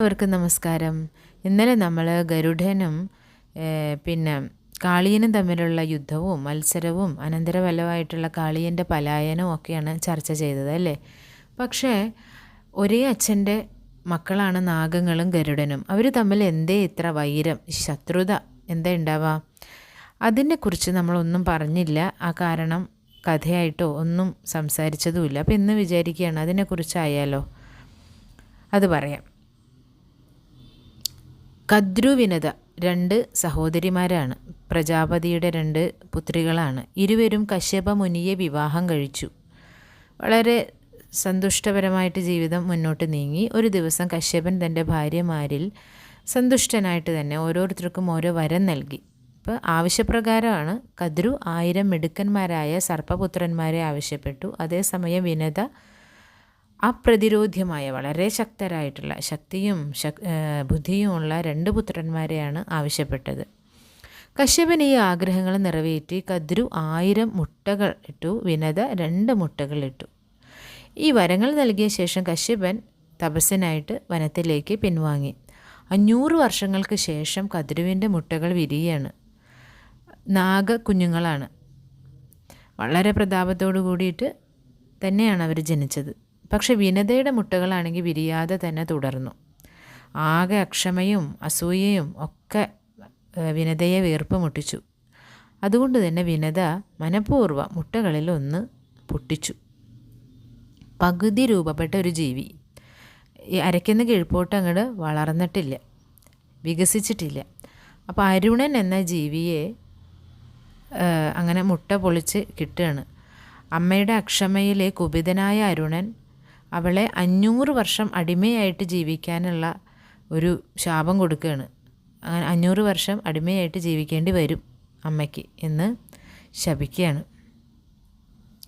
എല്ലാവർക്കും നമസ്കാരം. ഇന്നലെ നമ്മൾ ഗരുഡനും പിന്നെ കാളിയനും തമ്മിലുള്ള യുദ്ധവും മത്സരവും അനന്തരഫലമായിട്ടുള്ള കാളിയന്റെ പലായനവും ഒക്കെയാണ് ചർച്ച ചെയ്തത് അല്ലേ? പക്ഷേ ഒരേ അച്ഛന്റെ മക്കളാണ് നാഗങ്ങളും ഗരുഡനും. അവർ തമ്മിൽ എന്തേ ഇത്ര വൈരം ശത്രുത എന്താ ഉണ്ടാവുക അതിനെക്കുറിച്ച് നമ്മളൊന്നും പറഞ്ഞില്ല. ആ കാരണം കഥയായിട്ടോ ഒന്നും സംസാരിച്ചതുമില്ല അപ്പോൾ ഇന്ന് വിചാരിക്കുകയാണ് അതിനെക്കുറിച്ചായാലോ? അത് പറയാം. കദ്രുവിനത രണ്ട് സഹോദരിമാരാണ്. പ്രജാപതിയുടെ രണ്ട് പുത്രികളാണ്. ഇരുവരും കശ്യപ മുനിയെ വിവാഹം കഴിച്ചു. വളരെ സന്തുഷ്ടപരമായിട്ട് ജീവിതം മുന്നോട്ട് നീങ്ങി. ഒരു ദിവസം കശ്യപൻ തന്റെ ഭാര്യമാരിൽ സന്തുഷ്ടനായിട്ട് തന്നെ ഓരോരുത്തർക്കും ഓരോ വരം നൽകി. അപ്പോൾ ആവശ്യപ്രകാരമാണ് കദ്രു ആയിരം മിടുക്കന്മാരായ സർപ്പപുത്രന്മാരെ ആവശ്യപ്പെട്ടു. അതേസമയം വിനത അപ്രതിരോധ്യമായ വളരെ ശക്തരായിട്ടുള്ള ശക്തിയും ശക് ബുദ്ധിയുമുള്ള രണ്ട് പുത്രന്മാരെയാണ് ആവശ്യപ്പെട്ടത്. കശ്യപൻ ഈ ആഗ്രഹങ്ങൾ നിറവേറ്റി കദ്രു ആയിരം മുട്ടകൾ ഇട്ടു വിനത രണ്ട് മുട്ടകൾ ഇട്ടു. ഈ വരങ്ങൾ നൽകിയ ശേഷം കശ്യപൻ തപസ്സനായിട്ട് വനത്തിലേക്ക് പിൻവാങ്ങി. അഞ്ഞൂറ് വർഷങ്ങൾക്ക് ശേഷം കദ്രുവിന്റെ മുട്ടകൾ വിരിയാണ്. നാഗ കുഞ്ഞുങ്ങളാണ്. വളരെ പ്രതാപത്തോടു കൂടിയിട്ട് തന്നെയാണ് അവർ ജനിച്ചത്. പക്ഷെ വിനതയുടെ മുട്ടകളാണെങ്കിൽ വിരിയാതെ തന്നെ തുടർന്നു. ആകെ അക്ഷമയും അസൂയയും ഒക്കെ വിനതയെ വീർപ്പ് മുട്ടിച്ചു. അതുകൊണ്ട് തന്നെ വിനത മനഃപൂർവം മുട്ടകളിൽ ഒന്ന് പൊട്ടിച്ചു. പകുതി രൂപപ്പെട്ട ഒരു ജീവി. അരയ്ക്കുന്ന കിഴപ്പോട്ട് അങ്ങോട്ട് വളർന്നിട്ടില്ല വികസിച്ചിട്ടില്ല. അപ്പോൾ അരുണൻ എന്ന ജീവിയെ അങ്ങനെ മുട്ട പൊളിച്ച് കിട്ടുകയാണ്. അമ്മയുടെ അക്ഷമയിലെ കുപിതനായ അരുണൻ അവളെ അഞ്ഞൂറ് വർഷം അടിമയായിട്ട് ജീവിക്കാനുള്ള ഒരു ശാപം കൊടുക്കുകയാണ്. അങ്ങനെ അഞ്ഞൂറ് വർഷം അടിമയായിട്ട് ജീവിക്കേണ്ടി വരും അമ്മയ്ക്ക് എന്ന് ശപിക്കുകയാണ്.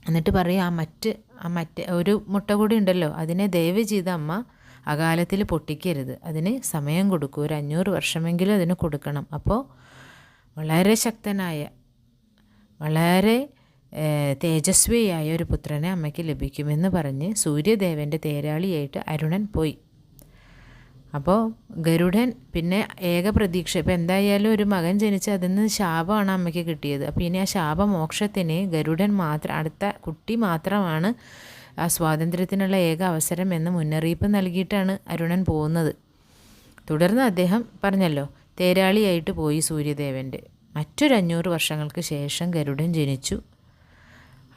എന്നിട്ട് പറയും ആ മറ്റ് ആ മറ്റ് ഒരു മുട്ട കൂടി ഉണ്ടല്ലോ അതിനെ ദയവ് ചെയ്ത അമ്മ അകാലത്തിൽ പൊട്ടിക്കരുത്. അതിന് സമയം കൊടുക്കും ഒരു അഞ്ഞൂറ് വർഷമെങ്കിലും അതിന് കൊടുക്കണം. അപ്പോൾ വളരെ ശക്തനായ വളരെ തേജസ്വിയായ ഒരു പുത്രനെ അമ്മയ്ക്ക് ലഭിക്കുമെന്ന് പറഞ്ഞ് സൂര്യദേവന്റെ തേരാളിയായിട്ട് അരുണൻ പോയി. അപ്പോൾ ഗരുഡൻ പിന്നെ ഏക പ്രതീക്ഷ ഇപ്പം എന്തായാലും ഒരു മകൻ ജനിച്ച് അതിൽ നിന്ന് ശാപമാണ് അമ്മയ്ക്ക് കിട്ടിയത്. അപ്പോൾ ഇനി ആ ശാപമോക്ഷത്തിന് ഗരുഡൻ മാത്രം അടുത്ത കുട്ടി മാത്രമാണ് ആ സ്വാതന്ത്ര്യത്തിനുള്ള ഏക അവസരം എന്ന് മുന്നറിയിപ്പ് നൽകിയിട്ടാണ് അരുണൻ പോകുന്നത്. തുടർന്ന് അദ്ദേഹം പറഞ്ഞല്ലോ തേരാളിയായിട്ട് പോയി സൂര്യദേവന്റെ മറ്റൊരു അഞ്ഞൂറ് വർഷങ്ങൾക്ക് ശേഷം ഗരുഡൻ ജനിച്ചു.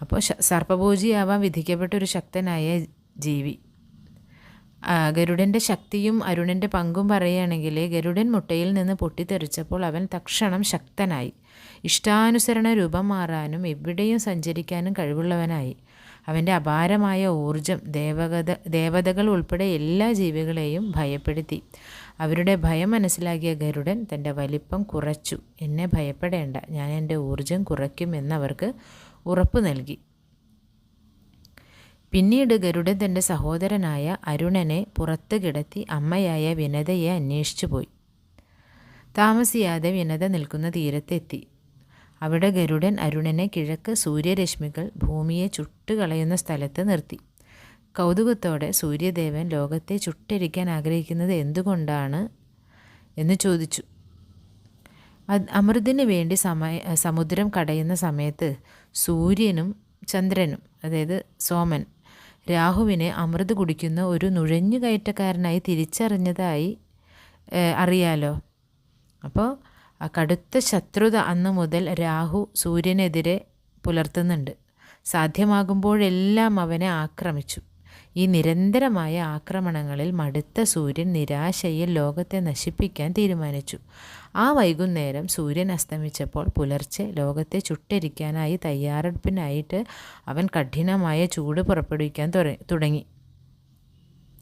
അപ്പോൾ സർപ്പഭോജിയാവാൻ വിധിക്കപ്പെട്ട ഒരു ശക്തനായ ജീവി. ഗരുഡന്റെ ശക്തിയും അരുണന്റെ പങ്കും പറയുകയാണെങ്കിൽ ഗരുഡൻ മുട്ടയിൽ നിന്ന് പൊട്ടിത്തെറിച്ചപ്പോൾ അവൻ തക്ഷണം ശക്തനായി. ഇഷ്ടാനുസരണ രൂപം മാറാനും എവിടെയും സഞ്ചരിക്കാനും കഴിവുള്ളവനായി. അവന്റെ അപാരമായ ഊർജം ദേവഗത ദേവതകൾ ഉൾപ്പെടെ എല്ലാ ജീവികളെയും ഭയപ്പെടുത്തി. അവരുടെ ഭയം മനസ്സിലാക്കിയ ഗരുഡൻ തന്റെ വലിപ്പം കുറച്ചു. എന്നെ ഭയപ്പെടേണ്ട. ഞാൻ എന്റെ ഊർജം കുറയ്ക്കും എന്നവർക്ക് ഉറപ്പു നൽകി. പിന്നീട് ഗരുഡൻ തന്റെ സഹോദരനായ അരുണനെ പുറത്ത് കിടത്തി അമ്മയായ വിനതയെ അന്വേഷിച്ചു പോയി. താമസിയാതെ വിനത നിൽക്കുന്ന തീരത്തെത്തി. അവിടെ ഗരുഡൻ അരുണനെ കിഴക്ക് സൂര്യരശ്മികൾ ഭൂമിയെ ചുട്ടുകളയുന്ന സ്ഥലത്ത് നിർത്തി. കൗതുകത്തോടെ സൂര്യദേവൻ ലോകത്തെ ചുട്ടരിക്കാൻ ആഗ്രഹിക്കുന്നത് എന്തുകൊണ്ടാണ് എന്ന് ചോദിച്ചു. അമൃതിന് വേണ്ടി സമയ സമുദ്രം കടയുന്ന സമയത്ത് സൂര്യനും ചന്ദ്രനും അതായത് സോമൻ രാഹുവിനെ അമൃത് കുടിക്കുന്ന ഒരു നുഴഞ്ഞു കയറ്റക്കാരനായി തിരിച്ചറിഞ്ഞതായി അറിയാലോ? അപ്പോൾ ആ കടുത്ത ശത്രുത അന്ന് മുതൽ രാഹു സൂര്യനെതിരെ പുലർത്തുന്നുണ്ട്. സാധ്യമാകുമ്പോഴെല്ലാം അവനെ ആക്രമിച്ചു. ഈ നിരന്തരമായ ആക്രമണങ്ങളിൽ മടുത്ത സൂര്യൻ നിരാശയിൽ ലോകത്തെ നശിപ്പിക്കാൻ തീരുമാനിച്ചു. ആ വൈകുന്നേരം സൂര്യൻ അസ്തമിച്ചപ്പോൾ പുലർച്ചെ ലോകത്തെ ചുട്ടരിക്കാനായി തയ്യാറെടുപ്പിനായിട്ട് അവൻ കഠിനമായ ചൂട് പുറപ്പെടുവിക്കാൻ തുടങ്ങി.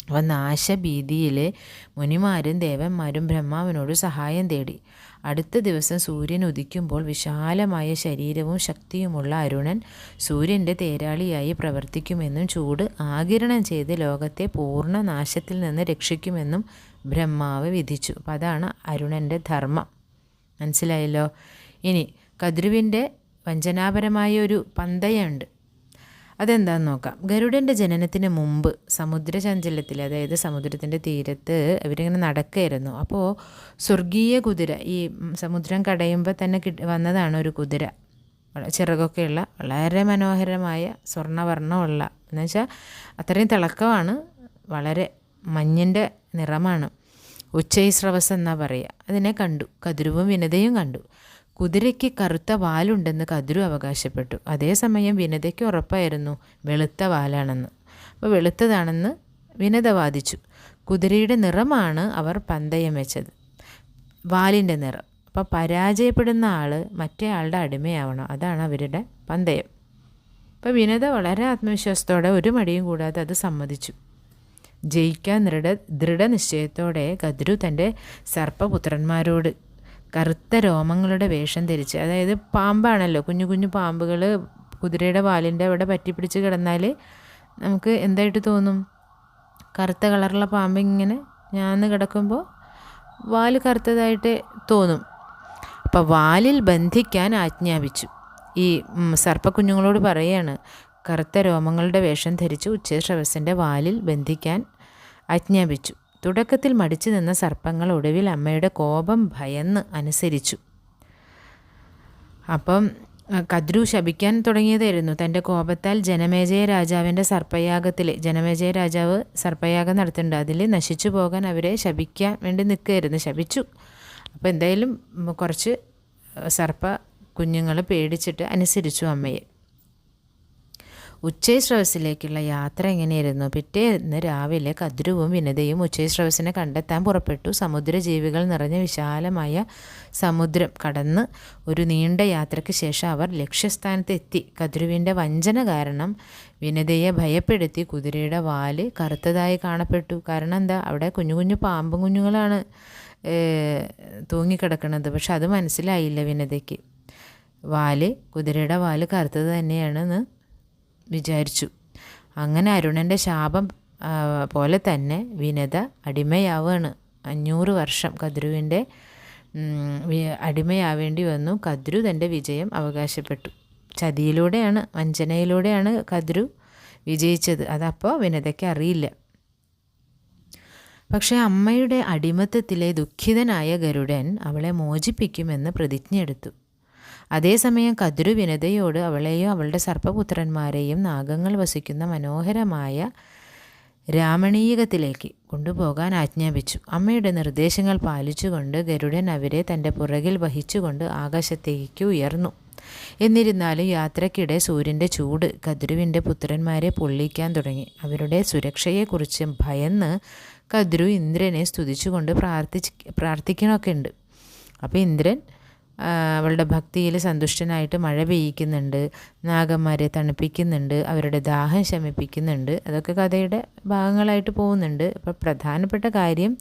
അവ നാശഭീതിയിലെ മുനിമാരും ദേവന്മാരും ബ്രഹ്മാവിനോട് സഹായം തേടി. അടുത്ത ദിവസം സൂര്യൻ ഉദിക്കുമ്പോൾ വിശാലമായ ശരീരവും ശക്തിയുമുള്ള അരുണൻ സൂര്യന്റെ തേരാളിയായി പ്രവർത്തിക്കുമെന്നും ചൂട് ആകിരണം ചെയ്ത് ലോകത്തെ പൂർണ നാശത്തിൽ നിന്ന് രക്ഷിക്കുമെന്നും ബ്രഹ്മാവ് വിധിച്ചു. അപ്പം അതാണ് അരുണന്റെ ധർമ്മം. മനസ്സിലായല്ലോ? ഇനി കദ്രുവിന്റെ വഞ്ചനാപരമായ ഒരു പന്തയുണ്ട്. അതെന്താന്ന് നോക്കാം. ഗരുഡന്റെ ജനനത്തിന് മുമ്പ് സമുദ്രചഞ്ചലത്തിൽ അതായത് സമുദ്രത്തിന്റെ തീരത്ത് ഇവരിങ്ങനെ നടക്കുകയായിരുന്നു. അപ്പോൾ സ്വർഗീയ കുതിര ഈ സമുദ്രം കടയുമ്പോൾ തന്നെ കിട്ടി വന്നതാണ് ഒരു കുതിര. ചിറകൊക്കെയുള്ള വളരെ മനോഹരമായ സ്വർണവർണമുള്ള എന്നുവെച്ചാൽ അത്രയും തിളക്കമാണ് വളരെ മഞ്ഞിന്റെ നിറമാണ്. ഉച്ചൈസ്രവസ് എന്നാ പറയുക അതിനെ കണ്ടു. കതിരുവും വിനതയും കണ്ടു. കുതിരയ്ക്ക് കറുത്ത വാലുണ്ടെന്ന് കതിരു അവകാശപ്പെട്ടു. അതേസമയം വിനതയ്ക്ക് ഉറപ്പായിരുന്നു വെളുത്ത വാലാണെന്ന്. അപ്പോൾ വെളുത്തതാണെന്ന് വിനത വാദിച്ചു. കുതിരയുടെ നിറമാണ് അവർ പന്തയം വെച്ചത്. വാലിന്റെ നിറം. അപ്പോൾ പരാജയപ്പെടുന്ന ആൾ മറ്റേ ആളുടെ അടിമയാവണം. അതാണ് അവരുടെ പന്തയം. അപ്പോൾ വിനത വളരെ ആത്മവിശ്വാസത്തോടെ ഒരു മടിയും കൂടാതെ അത് സമ്മതിച്ചു. ജയിക്കാൻ ദൃഢ ദൃഢനിശ്ചയത്തോടെ കതിരു തന്റെ സർപ്പപുത്രന്മാരോട് കറുത്ത രോമങ്ങളുടെ വേഷം ധരിച്ച് അതായത് പാമ്പാണല്ലോ കുഞ്ഞു കുഞ്ഞു പാമ്പുകൾ കുതിരയുടെ വാലിന്റെ അവിടെ പറ്റിപ്പിടിച്ച് കിടന്നാൽ നമുക്ക് എന്തായിട്ട് തോന്നും? കറുത്ത കളറുള്ള പാമ്പ് ഇങ്ങനെ ഞാന്ന് കിടക്കുമ്പോൾ വാൽ കറുത്തതായിട്ട് തോന്നും. അപ്പോൾ വാലിൽ ബന്ധിക്കാൻ ആജ്ഞാപിച്ചു. ഈ സർപ്പക്കുഞ്ഞുങ്ങളോട് പറയുകയാണ് കറുത്ത രോമങ്ങളുടെ വേഷം ധരിച്ച് ഉച്ചശ്രവസിന്റെ വാലിൽ ബന്ധിക്കാൻ ആജ്ഞാപിച്ചു. തുടക്കത്തിൽ മടിച്ചു നിന്ന സർപ്പങ്ങൾ ഒടുവിൽ അമ്മയുടെ കോപം ഭയന്ന് അനുസരിച്ചു. അപ്പം കദ്രു ശപിക്കാൻ തുടങ്ങിയതായിരുന്നു. തന്റെ കോപത്താൽ ജനമേജയ രാജാവിന്റെ സർപ്പയാഗത്തിൽ ജനമേജയ രാജാവ് സർപ്പയാഗം നടത്തുന്നുണ്ട് അതിൽ നശിച്ചു പോകാൻ അവരെ ശപിക്കാൻ വേണ്ടി നിൽക്കുകയായിരുന്നു. ശപിച്ചു. അപ്പോൾ എന്തായാലും കുറച്ച് സർപ്പ കുഞ്ഞുങ്ങൾ പേടിച്ചിട്ട് അനുസരിച്ചു അമ്മയെ. ഉച്ചൈസ്രവസിലേക്കുള്ള യാത്ര എങ്ങനെയായിരുന്നു? പിറ്റേന്ന് രാവിലെ കദ്രുവും വിനതയും ഉച്ചൈസ്രവസിനെ കണ്ടെത്താൻ പുറപ്പെട്ടു. സമുദ്രജീവികൾ നിറഞ്ഞ വിശാലമായ സമുദ്രം. കടന്ന് ഒരു നീണ്ട യാത്രയ്ക്ക് ശേഷം അവർ ലക്ഷ്യസ്ഥാനത്ത് എത്തി. കദ്രുവിന്റെ വഞ്ചന കാരണം വിനതയെ ഭയപ്പെടുത്തി കുതിരയുടെ വാൽ കറുത്തതായി കാണപ്പെട്ടു. കാരണം എന്താ? അവിടെ കുഞ്ഞു കുഞ്ഞു പാമ്പും കുഞ്ഞുങ്ങളാണ് തൂങ്ങിക്കിടക്കുന്നത്. പക്ഷെ അത് മനസ്സിലായില്ല വിനതയ്ക്ക്. വാൽ കുതിരയുടെ വാൽ കറുത്തത് തന്നെയാണെന്ന് വിചാരിച്ചു. അങ്ങനെ അരുണന്റെ ശാപം പോലെ തന്നെ വിനത അടിമയാവുകയാണ് അഞ്ഞൂറ് വർഷം കദ്രുവിന്റെ അടിമയാവേണ്ടി വന്നു. കദ്രു തന്റെ വിജയം അവകാശപ്പെട്ടു. ചതിയിലൂടെയാണ് വഞ്ചനയിലൂടെയാണ് കദ്രു വിജയിച്ചത്. അതപ്പോൾ വിനതയ്ക്ക് അറിയില്ല. പക്ഷേ അമ്മയുടെ അടിമത്തത്തിലെ ദുഃഖിതനായ ഗരുഡൻ അവളെ മോചിപ്പിക്കുമെന്ന് പ്രതിജ്ഞയെടുത്തു. അതേസമയം കതിരു വിനതയോട് അവളെയും അവളുടെ സർപ്പപുത്രന്മാരെയും നാഗങ്ങൾ വസിക്കുന്ന മനോഹരമായ രാമണീയകത്തിലേക്ക് കൊണ്ടുപോകാൻ ആജ്ഞാപിച്ചു. അമ്മയുടെ നിർദ്ദേശങ്ങൾ പാലിച്ചുകൊണ്ട് ഗരുഡൻ അവരെ തന്റെ പുറകിൽ വഹിച്ചുകൊണ്ട് ആകാശത്തേക്ക് ഉയർന്നു. എന്നിരുന്നാലും യാത്രക്കിടെ സൂര്യന്റെ ചൂട് കദ്രുവിന്റെ പുത്രന്മാരെ പൊള്ളിക്കാൻ തുടങ്ങി. അവരുടെ സുരക്ഷയെക്കുറിച്ച് ഭയന്ന് കദ്രു ഇന്ദ്രനെ സ്തുതിച്ചുകൊണ്ട് പ്രാർത്ഥിച്ച് പ്രാർത്ഥിക്കണമൊക്കെ ഉണ്ട്. അപ്പോൾ ഇന്ദ്രൻ അവളുടെ ഭക്തിയിൽ സന്തുഷ്ടനായിട്ട് മഴ പെയ്യിക്കുന്നുണ്ട് നാഗന്മാരെ തണുപ്പിക്കുന്നുണ്ട് അവരുടെ ദാഹം ശമിപ്പിക്കുന്നുണ്ട്. അതൊക്കെ കഥയുടെ ഭാഗങ്ങളായിട്ട് പോകുന്നുണ്ട്. അപ്പോൾ പ്രധാനപ്പെട്ട കാര്യം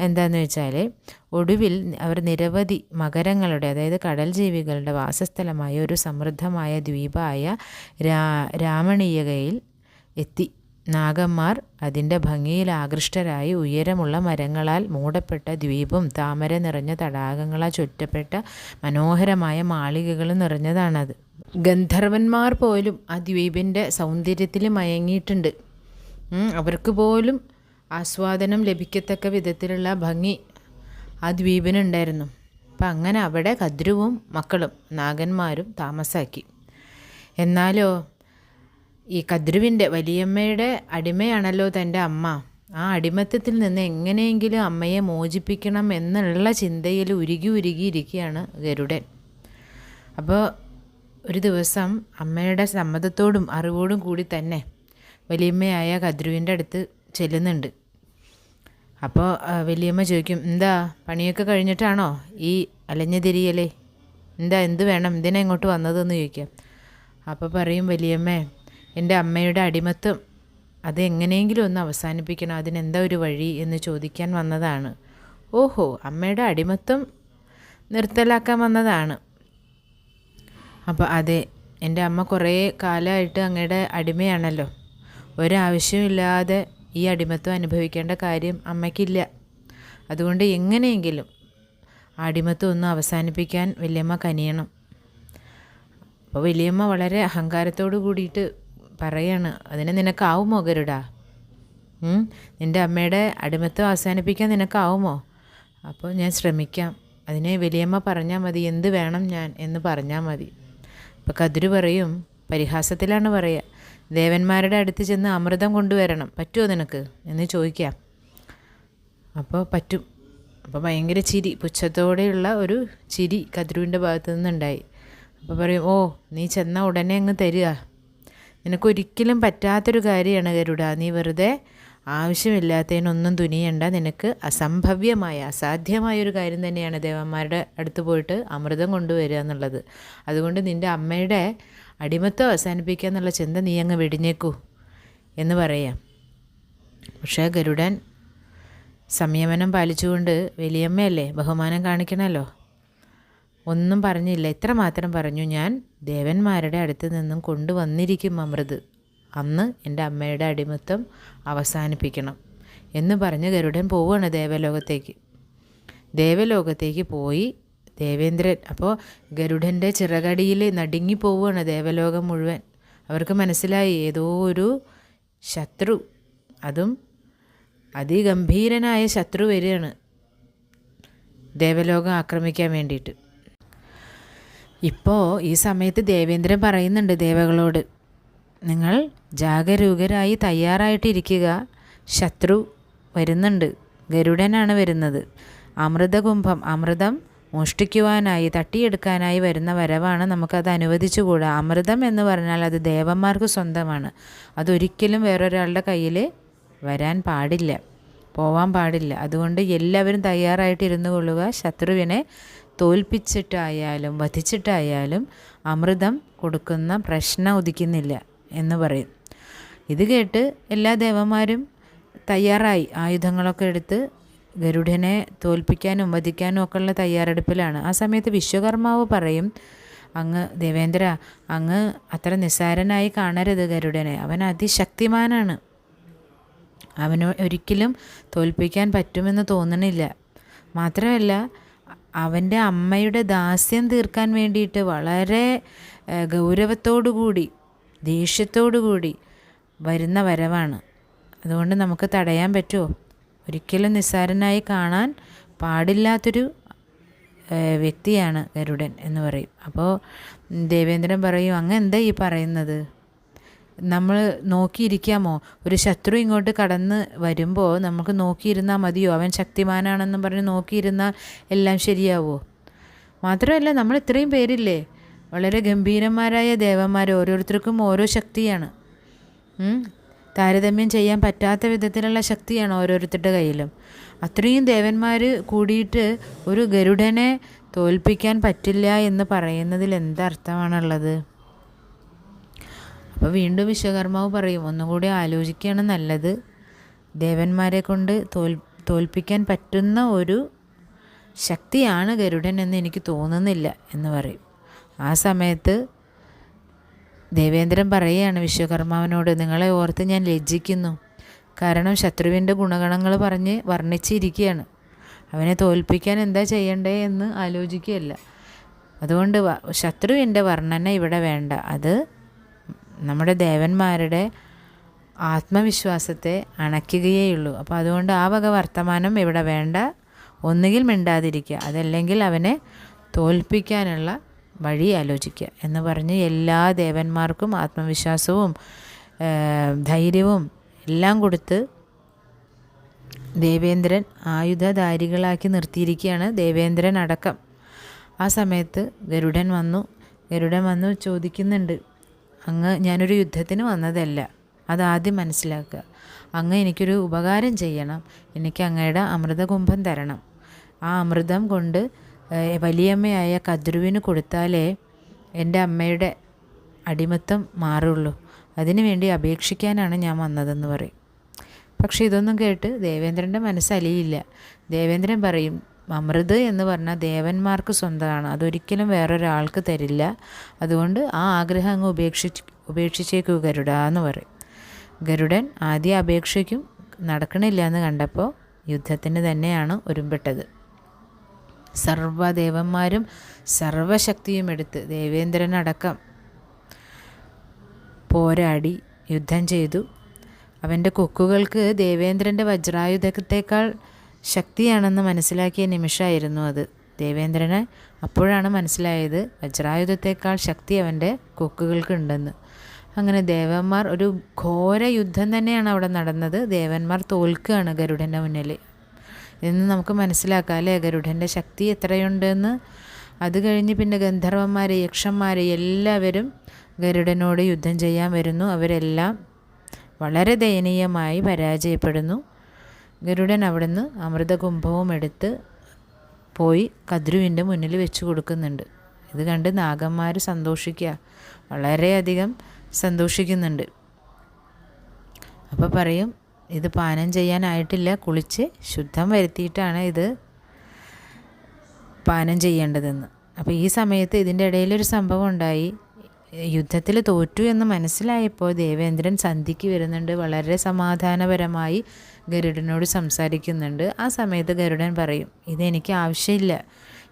എന്താണെന്ന് വെച്ചാൽ ഒടുവിൽ അവർ നിരവധി മകരങ്ങളുടെ അതായത് കടൽ ജീവികളുടെ വാസസ്ഥലമായ ഒരു സമൃദ്ധമായ ദ്വീപായ രാ രാമണീയകയിൽ എത്തി. നാഗന്മാർ അതിന്റെ ഭംഗിയിൽ ആകൃഷ്ടരായി ഉയരമുള്ള മരങ്ങളാൽ മൂടപ്പെട്ട ദ്വീപും താമര നിറഞ്ഞ തടാകങ്ങളാൽ ചുറ്റപ്പെട്ട മനോഹരമായ മാളികകൾ നിറഞ്ഞതാണത്. ഗന്ധർവന്മാർ പോലും ആ ദ്വീപിന്റെ സൗന്ദര്യത്തിൽ മയങ്ങിയിട്ടുണ്ട്. അവർക്ക് പോലും ആസ്വാദനം ലഭിക്കത്തക്ക വിധത്തിലുള്ള ഭംഗി ആ ദ്വീപിനുണ്ടായിരുന്നു. അപ്പം അങ്ങനെ അവിടെ കദ്രുവും മക്കളും നാഗന്മാരും താമസാക്കി. എന്നാലോ ഈ കദ്രുവിന്റെ വലിയമ്മയുടെ അടിമയാണല്ലോ തന്റെ അമ്മ. ആ അടിമത്തത്തിൽ നിന്ന് എങ്ങനെയെങ്കിലും അമ്മയെ മോചിപ്പിക്കണം എന്നുള്ള ചിന്തയിൽ ഉരുകി ഉരുകിയിരിക്കുകയാണ് ഗരുഡൻ. അപ്പോൾ ഒരു ദിവസം അമ്മയുടെ സമ്മതത്തോടും അറിവോടും കൂടി തന്നെ വലിയമ്മയായ കദ്രുവിന്റെ അടുത്ത് ചെല്ലുന്നുണ്ട്. അപ്പോൾ വലിയമ്മ ചോദിക്കും എന്താ പണിയൊക്കെ കഴിഞ്ഞിട്ടാണോ? ഈ അലഞ്ഞതിരിയലേ? എന്താ എന്ത് വേണം? എന്തിനാ ഇങ്ങോട്ട് വന്നതെന്ന് ചോദിക്കാം അപ്പോൾ പറയും വലിയമ്മേ എന്റെ അമ്മയുടെ അടിമത്തം അത് എങ്ങനെയെങ്കിലും ഒന്ന് അവസാനിപ്പിക്കണം. അതിനെന്താ ഒരു വഴി എന്ന് ചോദിക്കാൻ വന്നതാണ്. ഓഹോ അമ്മയുടെ അടിമത്തം നിർത്തലാക്കാൻ വന്നതാണ്. അപ്പോൾ അതെ എന്റെ അമ്മ കുറേ കാലമായിട്ട് അങ്ങയുടെ അടിമയാണല്ലോ. ഒരാവശ്യമില്ലാതെ ഈ അടിമത്വം അനുഭവിക്കേണ്ട കാര്യം അമ്മയ്ക്കില്ല. അതുകൊണ്ട് എങ്ങനെയെങ്കിലും അടിമത്വം ഒന്ന് അവസാനിപ്പിക്കാൻ വലിയമ്മ കനിയണം. അപ്പോൾ വലിയമ്മ വളരെ അഹങ്കാരത്തോട് കൂടിയിട്ട് പറയാണ്. അതിന് നിനക്കാവുമോ ഗരുടാ? നിന്റെ അമ്മയുടെ അടിമത്തം അവസാനിപ്പിക്കാൻ നിനക്കാവുമോ? അപ്പോൾ ഞാൻ ശ്രമിക്കാം. അതിനെ വലിയമ്മ പറഞ്ഞാൽ മതി. എന്ത് വേണം ഞാൻ എന്ന് പറഞ്ഞാൽ മതി. അപ്പോൾ കതിര് പറയും പരിഹാസത്തിലാണ് പറയുക. ദേവന്മാരുടെ അടുത്ത് ചെന്ന് അമൃതം കൊണ്ടുവരണം. പറ്റുമോ നിനക്ക്? എന്ന് ചോദിക്കാം. അപ്പോൾ പറ്റും. അപ്പോൾ ഭയങ്കര ചിരി. പുച്ഛത്തോടെയുള്ള ഒരു ചിരി കതിരുവിന്റെ ഭാഗത്തു നിന്നുണ്ടായി. അപ്പോൾ പറയും ഓ നീ ചെന്നാൽ ഉടനെ അങ്ങ് തരിക. നിനക്കൊരിക്കലും പറ്റാത്തൊരു കാര്യമാണ് ഗരുഡ. നീ വെറുതെ ആവശ്യമില്ലാത്തതിനൊന്നും തുനിയണ്ട. നിനക്ക് അസംഭവ്യമായ അസാധ്യമായ ഒരു കാര്യം തന്നെയാണ് ദേവന്മാരുടെ അടുത്ത് പോയിട്ട് അമൃതം കൊണ്ടുവരിക എന്നുള്ളത്. അതുകൊണ്ട് നിന്റെ അമ്മയുടെ അടിമത്തം അവസാനിപ്പിക്കുക എന്നുള്ള ചിന്ത നീ അങ്ങ് വെടിഞ്ഞേക്കൂ എന്ന് പറയാം. പക്ഷേ ഗരുഡൻ സംയമനം പാലിച്ചുകൊണ്ട് വലിയമ്മയല്ലേ ബഹുമാനം കാണിക്കണമല്ലോ ഒന്നും പറഞ്ഞില്ല. ഇത്ര മാത്രം പറഞ്ഞു. ഞാൻ ദേവന്മാരുടെ അടുത്ത് നിന്നും കൊണ്ടുവന്നിരിക്കും അമൃത്. അന്ന് എന്റെ അമ്മയുടെ അടിമത്തം അവസാനിപ്പിക്കണം എന്ന് പറഞ്ഞ് ഗരുഡൻ പോവുകയാണ് ദേവലോകത്തേക്ക്. ദേവലോകത്തേക്ക് പോയി ദേവേന്ദ്രൻ. അപ്പോൾ ഗരുഡന്റെ ചിറകടിയിൽ നടുങ്ങി പോവുകയാണ് ദേവലോകം മുഴുവൻ. അവർക്ക് മനസ്സിലായി ഏതോ ഒരു ശത്രു അതും അതിഗംഭീരനായ ശത്രു വരികയാണ് ദേവലോകം ആക്രമിക്കാൻ വേണ്ടിയിട്ട്. ഇപ്പോൾ ഈ സമയത്ത് ദേവേന്ദ്രൻ പറയുന്നുണ്ട് ദേവകളോട് നിങ്ങൾ ജാഗരൂകരായി തയ്യാറായിട്ടിരിക്കുക. ശത്രു വരുന്നുണ്ട്. ഗരുഡനാണ് വരുന്നത്. അമൃതകുംഭം അമൃതം മോഷ്ടിക്കുവാനായി തട്ടിയെടുക്കാനായി വരുന്ന വരവാണ് നമുക്കത് അനുവദിച്ചുകൂടാ. അമൃതം എന്ന് പറഞ്ഞാൽ അത് ദേവന്മാർക്ക് സ്വന്തമാണ്. അതൊരിക്കലും വേറൊരാളുടെ കയ്യിൽ വരാൻ പാടില്ല. പോവാൻ പാടില്ല. അതുകൊണ്ട് എല്ലാവരും തയ്യാറായിട്ടിരുന്നു കൊള്ളുക. ശത്രുവിനെ തോൽപ്പിച്ചിട്ടായാലും വധിച്ചിട്ടായാലും അമൃതം കൊടുക്കുന്ന പ്രശ്നം ഉദിക്കുന്നില്ല എന്ന് പറയും. ഇത് കേട്ട് എല്ലാ ദേവന്മാരും തയ്യാറായി. ആയുധങ്ങളൊക്കെ എടുത്ത് ഗരുഡനെ തോൽപ്പിക്കാനും വധിക്കാനും ഒക്കെ ഉള്ള തയ്യാറെടുപ്പിലാണ്. ആ സമയത്ത് വിശ്വകർമാവ് പറയും അങ്ങ് ദേവേന്ദ്ര അങ്ങ് അത്ര നിസ്സാരനായി കാണരുത് ഗരുഡനെ. അവൻ അതിശക്തിമാനാണ്. അവന് ഒരിക്കലും തോൽപ്പിക്കാൻ പറ്റുമെന്ന് തോന്നണില്ല. മാത്രമല്ല അവന്റെ അമ്മയുടെ ദാസ്യം തീർക്കാൻ വേണ്ടിയിട്ട് വളരെ ഗൗരവത്തോടു കൂടി ദേഷ്യത്തോടു കൂടി വരുന്ന വരവാണ്. അതുകൊണ്ട് നമുക്ക് തടയാൻ പറ്റുമോ? ഒരിക്കലും നിസ്സാരനായി കാണാൻ പാടില്ലാത്തൊരു വ്യക്തിയാണ് ഗരുഡൻ എന്ന് പറയും. അപ്പോൾ ദേവേന്ദ്രൻ പറയും അങ്ങ് എന്താ ഈ പറയുന്നത്? നമ്മൾ നോക്കിയിരിക്കാമോ? ഒരു ശത്രു ഇങ്ങോട്ട് കടന്ന് വരുമ്പോൾ നമുക്ക് നോക്കിയിരുന്നാൽ മതിയോ? അവൻ ശക്തിമാനാണെന്നും പറഞ്ഞ് നോക്കിയിരുന്നാൽ എല്ലാം ശരിയാവോ? മാത്രമല്ല നമ്മൾ ഇത്രയും പേരില്ലേ? വളരെ ഗംഭീരന്മാരായ ദേവന്മാർ ഓരോരുത്തർക്കും ഓരോ ശക്തിയാണ്. താരതമ്യം ചെയ്യാൻ പറ്റാത്ത വിധത്തിലുള്ള ശക്തിയാണ് ഓരോരുത്തരുടെ കയ്യിലും. അത്രയും ദേവന്മാർ കൂടിയിട്ട് ഒരു ഗരുഡനെ തോൽപ്പിക്കാൻ പറ്റില്ല എന്ന് പറയുന്നതിൽ എന്തർത്ഥമാണുള്ളത് അപ്പോൾ വീണ്ടും വിശ്വകർമാവ് പറയും ഒന്നുകൂടി ആലോചിക്കുകയാണ് നല്ലത്. ദേവന്മാരെ കൊണ്ട് തോൽ തോൽപ്പിക്കാൻ പറ്റുന്ന ഒരു ശക്തിയാണ് ഗരുഡൻ എന്ന് എനിക്ക് തോന്നുന്നില്ല എന്ന് പറയും. ആ സമയത്ത് ദേവേന്ദ്രൻ പറയുകയാണ് വിശ്വകർമാവിനോട് നിങ്ങളെ ഓർത്ത് ഞാൻ ലജ്ജിക്കുന്നു. കാരണം ശത്രുവിന്റെ ഗുണഗണങ്ങൾ പറഞ്ഞ് വർണിച്ചിരിക്കുകയാണ്. അവനെ തോൽപ്പിക്കാൻ എന്താ ചെയ്യണ്ടേ എന്ന് ആലോചിക്കുകയല്ല. അതുകൊണ്ട് ശത്രുവിന്റെ വർണന ഇവിടെ വേണ്ട. അത് നമ്മുടെ ദേവന്മാരുടെ ആത്മവിശ്വാസത്തെ അണയ്ക്കുകയേയുള്ളൂ. അപ്പോൾ അതുകൊണ്ട് ആ വക വർത്തമാനം ഇവിടെ വേണ്ട. ഒന്നുകിൽ മിണ്ടാതിരിക്കുക അതല്ലെങ്കിൽ അവനെ തോൽപ്പിക്കാനുള്ള വഴി ആലോചിക്കുക എന്ന് പറഞ്ഞ് എല്ലാ ദേവന്മാർക്കും ആത്മവിശ്വാസവും ധൈര്യവും എല്ലാം കൊടുത്ത് ദേവേന്ദ്രൻ ആയുധധാരികളാക്കി നിർത്തിയിരിക്കുകയാണ് ദേവേന്ദ്രൻ അടക്കം. ആ സമയത്ത് ഗരുഡൻ വന്നു. ഗരുഡൻ വന്നു ചോദിക്കുന്നുണ്ട് അങ്ങ് ഞാനൊരു യുദ്ധത്തിന് വന്നതല്ല. അതാദ്യം മനസ്സിലാക്കുക. അങ്ങ് എനിക്കൊരു ഉപകാരം ചെയ്യണം. എനിക്ക് അങ്ങയുടെ അമൃതകുംഭം തരണം. ആ അമൃതം കൊണ്ട് വലിയമ്മയായ കദ്രുവിന് കൊടുത്താലേ എന്റെ അമ്മയുടെ അടിമത്തം മാറുള്ളൂ. അതിനു വേണ്ടി അപേക്ഷിക്കാനാണ് ഞാൻ വന്നതെന്ന് പറയും. പക്ഷേ ഇതൊന്നും കേട്ട് ദേവേന്ദ്രന്റെ മനസ്സലിയില്ല. ദേവേന്ദ്രൻ പറയും അമൃത് എന്ന് പറഞ്ഞാൽ ദേവന്മാർക്ക് സ്വന്തമാണ്. അതൊരിക്കലും വേറൊരാൾക്ക് തരില്ല. അതുകൊണ്ട് ആ ആഗ്രഹം അങ്ങ് ഉപേക്ഷിച്ച് ഉപേക്ഷിച്ചേക്കൂ ഗരുഡ എന്ന് പറയും. ഗരുഡൻ ആദ്യം അപേക്ഷയ്ക്കും നടക്കണില്ല എന്ന് കണ്ടപ്പോൾ യുദ്ധത്തിന് തന്നെയാണ് ഒരുമ്പെട്ടത്. സർവദേവന്മാരും സർവശക്തിയും എടുത്ത് ദേവേന്ദ്രനടക്കം പോരാടി യുദ്ധം ചെയ്തു. അവന്റെ കൊക്കുകൾക്ക് ദേവേന്ദ്രന്റെ വജ്രായുധത്തേക്കാൾ ശക്തിയാണെന്ന് മനസ്സിലാക്കിയ നിമിഷമായിരുന്നു അത്. ദേവേന്ദ്രന് അപ്പോഴാണ് മനസ്സിലായത് വജ്രായുധത്തേക്കാൾ ശക്തി അവന്റെ കൊക്കുകൾക്ക് ഉണ്ടെന്ന് അങ്ങനെ ദേവന്മാർ ഒരു ഘോര യുദ്ധം തന്നെയാണ് അവിടെ നടന്നത്. ദേവന്മാർ തോൽക്കുകയാണ് ഗരുഡന്റെ മുന്നിൽ. എന്ന് നമുക്ക് മനസ്സിലാക്കാം അല്ലേ? ഗരുഡന്റെ ശക്തി എത്രയുണ്ടെന്ന്. അത് കഴിഞ്ഞ് പിന്നെ ഗന്ധർവന്മാർ യക്ഷന്മാർ എല്ലാവരും ഗരുഡനോട് യുദ്ധം ചെയ്യാൻ വരുന്നു. അവരെല്ലാം വളരെ ദയനീയമായി പരാജയപ്പെടുന്നു. ഗരുഡൻ അവിടുന്ന് അമൃതകുംഭവും എടുത്ത് പോയി കദ്രുവിന്റെ മുന്നിൽ വെച്ച് കൊടുക്കുന്നുണ്ട്. ഇത് കണ്ട് നാഗന്മാർ സന്തോഷിക്കുക വളരെയധികം സന്തോഷിക്കുന്നുണ്ട്. അപ്പോൾ പറയും ഇത് പാനം ചെയ്യാനായിട്ടില്ല കുളിച്ച് ശുദ്ധം വരുത്തിയിട്ടാണ് ഇത് പാനം ചെയ്യേണ്ടതെന്ന്. അപ്പോൾ ഈ സമയത്ത് ഇതിന്റെ ഇടയിലൊരു സംഭവം ഉണ്ടായി. യുദ്ധത്തിൽ തോറ്റു എന്ന് മനസ്സിലായപ്പോൾ ദേവേന്ദ്രൻ സന്ധിക്ക് വരുന്നുണ്ട്. വളരെ സമാധാനപരമായി ഗരുഡനോട് സംസാരിക്കുന്നുണ്ട്. ആ സമയത്ത് ഗരുഡൻ പറയും ഇതെനിക്ക് ആവശ്യമില്ല.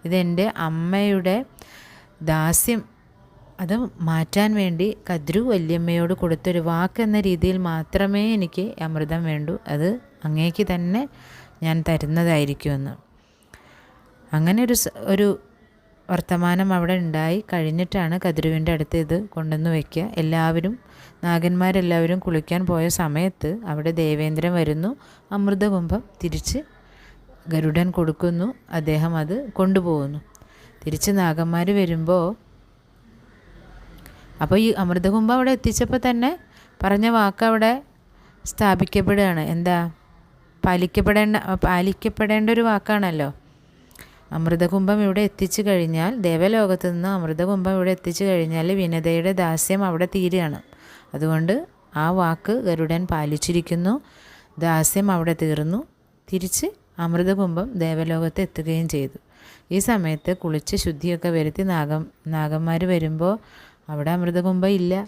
ഇതെന്റെ അമ്മയുടെ ദാസ്യം. അത് മാറ്റാൻ വേണ്ടി കദ്രു വല്യമ്മയോട് കൊടുത്തൊരു വാക്കെന്ന രീതിയിൽ മാത്രമേ എനിക്ക് അമൃതം വേണ്ടൂ. അത് അങ്ങേക്ക് തന്നെ ഞാൻ തരുന്നതായിരിക്കുമെന്ന്. അങ്ങനെ ഒരു ഒരു വർത്തമാനം അവിടെ ഉണ്ടായി. കഴിഞ്ഞിട്ടാണ് കതിരുവിന്റെ അടുത്ത് ഇത് കൊണ്ടുവന്ന് വയ്ക്കുക. എല്ലാവരും നാഗന്മാരെല്ലാവരും കുളിക്കാൻ പോയ സമയത്ത് അവിടെ ദേവേന്ദ്രൻ വരുന്നു. അമൃതകുംഭം തിരിച്ച് ഗരുഡൻ കൊടുക്കുന്നു. അദ്ദേഹം അത് കൊണ്ടുപോകുന്നു. തിരിച്ച് നാഗന്മാർ വരുമ്പോൾ അപ്പോൾ ഈ അമൃതകുംഭം അവിടെ എത്തിച്ചപ്പോൾ തന്നെ പറഞ്ഞ വാക്ക് അവിടെ സ്ഥാപിക്കപ്പെടുകയാണ്. എന്താ? പാലിക്കപ്പെടേണ്ട പാലിക്കപ്പെടേണ്ട ഒരു വാക്കാണല്ലോ. അമൃതകുംഭം ഇവിടെ എത്തിച്ചു കഴിഞ്ഞാൽ ദേവലോകത്ത് നിന്ന് അമൃതകുംഭം ഇവിടെ എത്തിച്ചു കഴിഞ്ഞാൽ വിനതയുടെ ദാസ്യം അവിടെ തീരുകയാണ്. അതുകൊണ്ട് ആ വാക്ക് ഗരുഡൻ പാലിച്ചിരിക്കുന്നു. ദാസ്യം അവിടെ തീർന്നു. തിരിച്ച് അമൃതകുംഭം ദേവലോകത്ത് എത്തുകയും ചെയ്തു. ഈ സമയത്ത് കുളിച്ച് ശുദ്ധിയൊക്കെ വരുത്തി നാഗം നാഗന്മാർ വരുമ്പോൾ അവിടെ അമൃതകുംഭം ഇല്ല.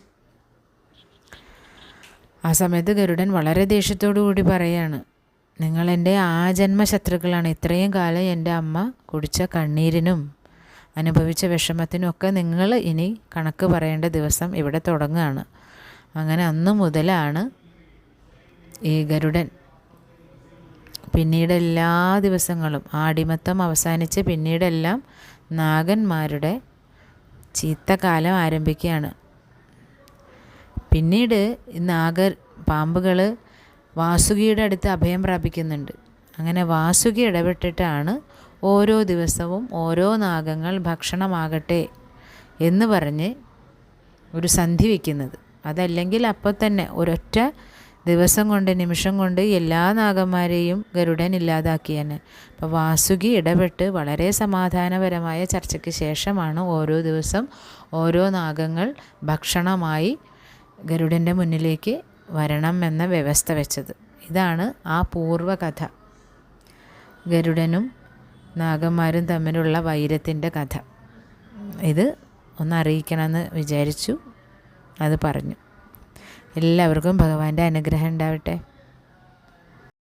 ആ സമയത്ത് ഗരുഡൻ വളരെ ദേഷ്യത്തോടു കൂടി പറയാണ് നിങ്ങൾ എന്റെ ആജന്മ ശത്രുക്കളാണ് ഇത്രയും കാലം എന്റെ അമ്മ കുടിച്ച കണ്ണീരിനും അനുഭവിച്ച വിഷമത്തിനും ഒക്കെ നിങ്ങൾ ഇനി കണക്ക് പറയേണ്ട ദിവസം ഇവിടെ തുടങ്ങുകയാണ്. അങ്ങനെ അന്ന് മുതലാണ് ഈ ഗരുഡൻ. പിന്നീട് എല്ലാ ദിവസങ്ങളും ആടിമത്തം അവസാനിച്ച് പിന്നീടെല്ലാം നാഗന്മാരുടെ ചീത്തകാലം ആരംഭിക്കുകയാണ്. പിന്നീട് നാഗർ പാമ്പുകൾ വാസുകിയുടെ അടുത്ത് അഭയം പ്രാപിക്കുന്നുണ്ട്. അങ്ങനെ വാസുകി ഇടപെട്ടിട്ടാണ് ഓരോ ദിവസവും ഓരോ നാഗങ്ങൾ ഭക്ഷണമാകട്ടെ എന്ന് പറഞ്ഞ് ഒരു സന്ധി വയ്ക്കുന്നത് അതല്ലെങ്കിൽ അപ്പോൾ തന്നെ ഒരൊറ്റ ദിവസം കൊണ്ട് നിമിഷം കൊണ്ട് എല്ലാ നാഗന്മാരെയും ഗരുഡൻ ഇല്ലാതാക്കിയെന്നെ അപ്പോൾ വാസുകി ഇടപെട്ട് വളരെ സമാധാനപരമായ ചർച്ചയ്ക്ക് ശേഷമാണ് ഓരോ ദിവസം ഓരോ നാഗങ്ങൾ ഭക്ഷണമായി ഗരുഡന്റെ മുന്നിലേക്ക് വരണം എന്ന വ്യവസ്ഥ വെച്ചത്. ഇതാണ് ആ പൂർവകഥ ഗരുഡനും നാഗന്മാരും തമ്മിലുള്ള വൈരത്തിന്റെ കഥ. ഇത് ഒന്ന് അറിയിക്കണമെന്ന് വിചാരിച്ചു അത് പറഞ്ഞു. എല്ലാവർക്കും ഭഗവാന്റെ അനുഗ്രഹം ഉണ്ടാവട്ടെ.